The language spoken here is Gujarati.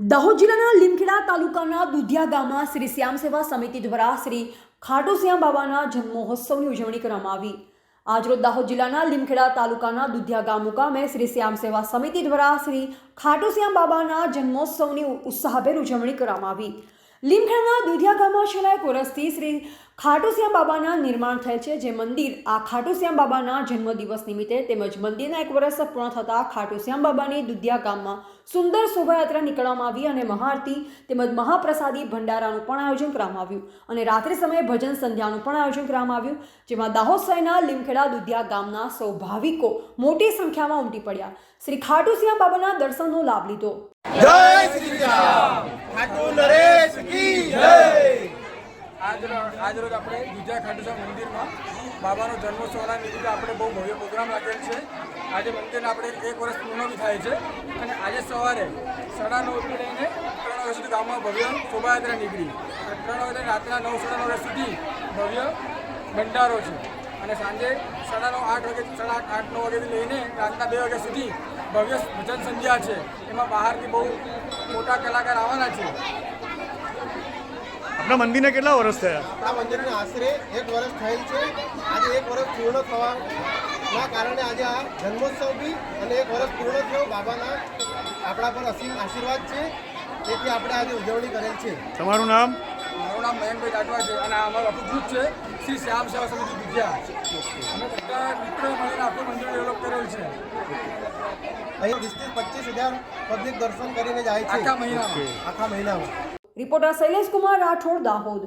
દાહોદ જિલ્લાના લીમખેડા તાલુકાના દુધિયા ગામમાં શ્રી શ્યામ સેવા સમિતિ દ્વારા શ્રી ખાટુશ્યામ બાબાના જન્મોત્સવની ઉજવણી કરવામાં આવી. આજરોજ દાહોદ જિલ્લાના લીમખેડા તાલુકાના દુધિયા ગામ મુકામે શ્રી શ્યામ સેવા સમિતિ દ્વારા શ્રી ખાટુશ્યામ બાબાના જન્મોત્સવની ઉત્સાહભેર ઉજવણી કરવામાં આવી. લીમખેડાના દુધિયા ગામમાં છેલ્લા એક વર્ષથી શ્રી ખાટુશ્યામ બાબાના નિર્માણ થયેલ છે, જે મંદિર આ ખાટુશ્યામ બાબાના જન્મદિવસ નિમિત્તે તેમજ મંદિરના એક વર્ષ પૂર્ણ થતાં ખાટુશ્યામ બાબાની દુધિયા ગામમાં સુંદર શોભાયાત્રા નીકળવામાં આવી અને મહાઆરતી તેમજ મહાપ્રસાદી ભંડારાનું પણ આયોજન કરવામાં આવ્યું અને રાત્રિ સમયે ભજન સંધ્યાનું પણ આયોજન કરવામાં આવ્યું, જેમાં દાહોદ શહેરના લીમખેડા દુધિયા ગામના સૌ મોટી સંખ્યામાં ઉમટી પડ્યા. શ્રી ખાટુશ્યામ બાબાના દર્શનનો લાભ લીધો. જય શ્રી ખાટુ નરેશ. આજ આજ રોજ આપણે દુધિયા ખાંડુસા મંદિરમાં બાબાનો જન્મોત્સવના નિમિત્તે આપણે બહુ ભવ્ય પ્રોગ્રામ રાખેલ છે. આજે મંદિરને આપણે એક વર્ષ પૂર્ણ બી થાય છે અને આજે સવારે સાડા નવથી લઈને ત્રણ વાગ્યા સુધી ગામમાં ભવ્ય શોભાયાત્રા નીકળી. ત્રણ વાગે રાતના નવ, સાડા નવ વાગ્યા સુધી ભવ્ય ભંડારો છે. અને સાંજે સાડા નવ, આઠ વાગે, સાડા આઠ આઠ, નવ વાગ્યાથી લઈને રાતના બે વાગ્યા સુધી ભવ્ય ભજન સંધ્યા છે. એમાં બહારથી બહુ મોટા કલાકાર આવવાના છે. આપણા મંદિરને કેટલા વર્ષ થયા? આપણા મંદિરને આશરે એક વર્ષ થયેલ છે. આજે એક વર્ષ પૂર્ણ થવાના કારણે આજે આ જન્મોત્સવ બી અને એક વર્ષ પૂર્ણ થયો. બાબાના આપણા પર અસીમ આશીર્વાદ છે. તેથી આપણે આજે ઉજવણી કરેલ છે. તમારું નામ? મારું નામ મયંકભાઈ જાટવા છે અને આ અમારું આખું ગ્રુપ છે. શ્રી શ્યામ સેવા સમિતિ વિદ્યા. અમે બધા મિત્રો મળીને આખું મંદિર ડેવલપ કરેલ છે. અહીં વીસથી પચીસ હજાર પબ્લિક દર્શન કરીને જાય છે. આખા મહિનામાં. આખા મહિનામાં. રિપોર્ટર શૈલેષ કુમાર રાઠોડ દાહોદ.